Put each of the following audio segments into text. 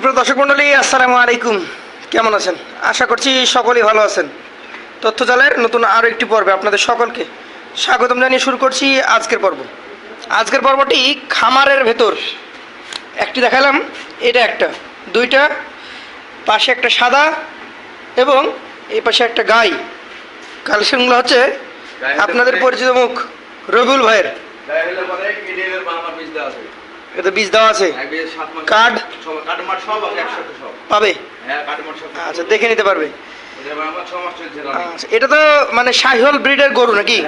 সুপ্রিয় দর্শক মন্ডলী আসসালামু আলাইকুম। কেমন আছেন? আশা করছি সকলেই ভালো আছেন। তথ্য জালের নতুন আরও একটি পর্বে আপনাদের সকলকে স্বাগতম জানিয়ে শুরু করছি আজকের পর্ব। আজকের পর্বটি খামারের ভেতর। একটি দেখালাম এটা একটা দুইটা পাশে একটা সাদা এবং এই পাশে একটা গাই। কালেকশনগুলো হচ্ছে আপনাদের পরিচিত মুখ রবিউল ভাইয়ের। এতে বীজ দেওয়া আছে? কার্ড? পাবে? আচ্ছা দেখে নিতে পারবে। আচ্ছা এটা তো মানে শাহিওয়াল ব্রিডের গরু নাকি?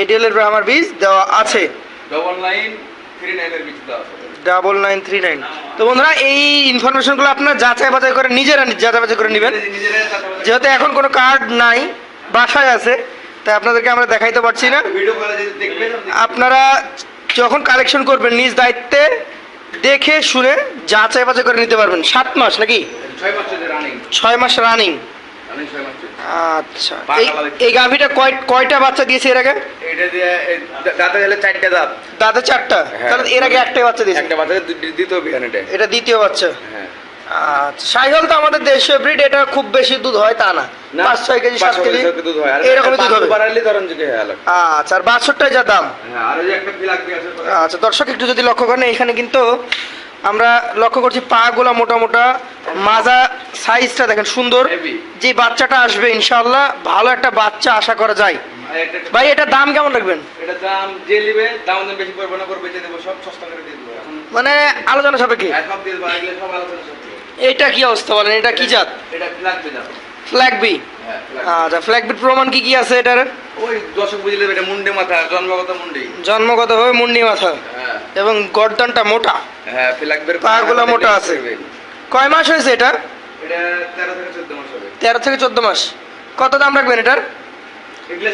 এডিএল এর আমার বীজ দেওয়া আছে। ডবল নাইন থ্রি নাইনের বীজ দেওয়া আছে। Double nine three nine. তো বন্ধুরা এই ইনফরমেশনগুলো আপনার যাচাই বাছাই করে নিজেরা যাচাই বাছাই করে নেবেন। যেহেতু এখন কোনো কার্ড নাই বাসায় আছে তাই আপনাদেরকে আমরা দেখাইতে পারছি না। আপনারা যখন কালেকশন করবেন নিজ দায়িত্বে দেখে শুনে যাচাই বাছাই করে নিতে পারবেন। সাত মাস নাকি? ছয় মাস রানিং আচ্ছা। এই গাভিটা কয় কয়টা বাচ্চা দিয়েছে এর আগে? এটা দিয়ে এই দা- দাঁতে গেলে চারটে দাঁত। দাদা চারটা? হ্যাঁ। তাহলে এর আগে একটাই বাচ্চা দিয়েছে? একটা বাচ্চা দ্বিতীয় এটা দ্বিতীয় বাচ্চা। সাইহল তো আমাদের দেশীয় ব্রিড এটা খুব বেশি দুধ হয় তা না। পাঁচ ছয় কেজি সাত কেজি হয়। এরকমই দুধ হবে। আচ্ছা আর বাছরটাই যা দাম? হ্যাঁ আচ্ছা দর্শক একটু যদি লক্ষ্য করেন এখানে কিন্তু আমরা লক্ষ্য করছি পা গুলা মোটা মোটা মাজা সাইজটা দেখেন সুন্দর। যে বাচ্চাটা আসবে ইনশাল্লাহ ভালো একটা বাচ্চা আশা করা যায়। ভাই এটার দাম কেমন রাখবেন? এটা দাম যে নিবে দাম দাম বেশি পড়বে না করে বেঁচে দেবো সব সস্তা করে দিয়ে দেবো। মানে আলোচনা সাপেক্ষে। সব দিয়ে দেবো সব আলোচনা সব দিয়ে দেবো। এটা কি অবস্থা বলেন? এটা কি জাত? এটা ফিলাক দিয়ে যাব ফ্ল্যাগ বি হ্যাঁ আচ্ছা ফ্ল্যাগ বিট প্রমাণ কি কি আছে এটার? ওই দর্শক বুঝলে এটা মুন্ডে মাথা জন্মগত মুন্ডি। জন্মগতভাবে মুন্ডি মাথা। হ্যাঁ। এবং গর্দনটা মোটা। হ্যাঁ বের পাগুলো মোটা আছে। কয় মাস হয়েছে এটা? এটা তেরো থেকে চোদ্দ মাস হবে। তেরো থেকে চোদ্দ মাস। কত দাম রাখবেন এটার?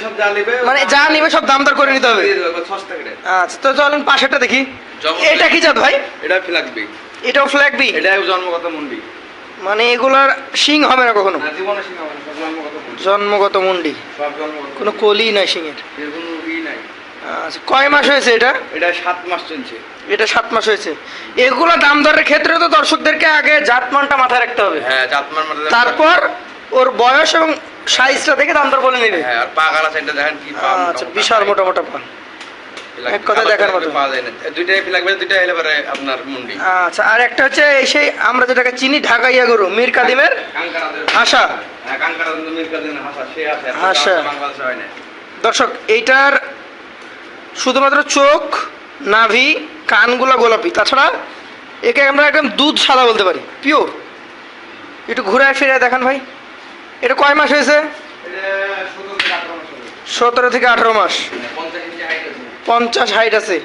সব যা নিবে মানে যা নিবে সব দাম দর করে নিতে হবে। আচ্ছা তো চলেন পাশেরটা দেখি। এটা কি জাত ভাই? এটা ফিলাক বি এটাও ফ্ল্যাগ বি এটা জন্মগত মুন্ডি। মানে এগুলার শিং হবে না কখনো? জন্মগত মুন্ডি। কোনো কলি নাই আচ্ছা কয় মাস হয়েছে এটা? এটা সাত মাস চলছে। এটা সাত মাস হয়েছে। এগুলো দাম দরের ক্ষেত্রে তো দর্শকদেরকে আগে জাতমানটা মাথায় রাখতে হবে। হ্যাঁ তারপর ওর বয়স এবং সাইজটা দেখে দাম দর বলে নেবে। হ্যাঁ আর পা গালা সাইডটা দেখেন কি পা আচ্ছা বিশাল মোটা মোটা পা এক কথায় দেখার মতো। পাওয়া যায় না দুইটাই ফিলাক বের দুইটাই পরে আপনার মুন্ডি। আচ্ছা আর একটা হচ্ছে সেই আমরা যেটাকে চিনি ঢাকাইয়া গরু মীর কাদিমের হাসা। হ্যাঁ কাদিন হাসা হাসা। হয় না। দর্শক এইটার শুধুমাত্র চোখ নাভি কানগুলা গোলাপি। তাছাড়া একে আমরা একদম দুধ সাদা বলতে পারি পিওর একটু ঘুরায় ফিরে দেখান ভাই। এটা কয় মাস হয়েছে? সতেরো থেকে আঠারো মাস সতেরো থেকে আঠারো মাস পঞ্চাশ হাইট আছে।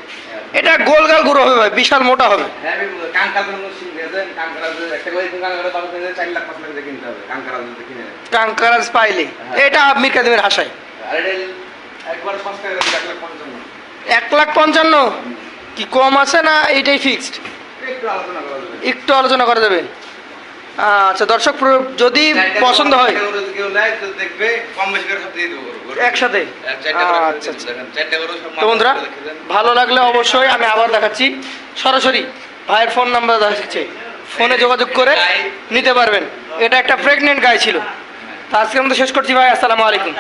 এটা গোলগাল গরু হবে ভাই বিশাল মোটা হবে। হ্যাঁ আমি বলব, কাঙ্কারাদের মধ্যে সিং দিয়েছেন, কাঙ্কারাদের একটা করে এরকম কাঙ্কারা দাম কিনলে চার লাখ পাঁচ লাখ দিয়ে কিনতে হবে, কাঙ্কারাদের মধ্যে কিনে নেবে। টাঙ্কারাজ পাইলে এটা মীর কাদিমের হাসায়। এক লাখ পঞ্চান্ন। কি কম আছে না এইটাই ফিক্সড একটু আলোচনা করা যাবে। একটু আলোচনা করা যাবে আচ্ছা দর্শক যদি পছন্দ হয়। একসাথে? আচ্ছা আচ্ছা। তো বন্ধুরা। ভালো লাগলে অবশ্যই আমি আবার দেখাচ্ছি। সরাসরি ভাইয়ের ফোন নাম্বার দেখাচ্ছে। ফোনে যোগাযোগ করে নিতে পারবেন। এটা একটা প্রেগনেন্ট গাই ছিল। তো আজকে আমরা শেষ করছি ভাই, আসসালামু আলাইকুম।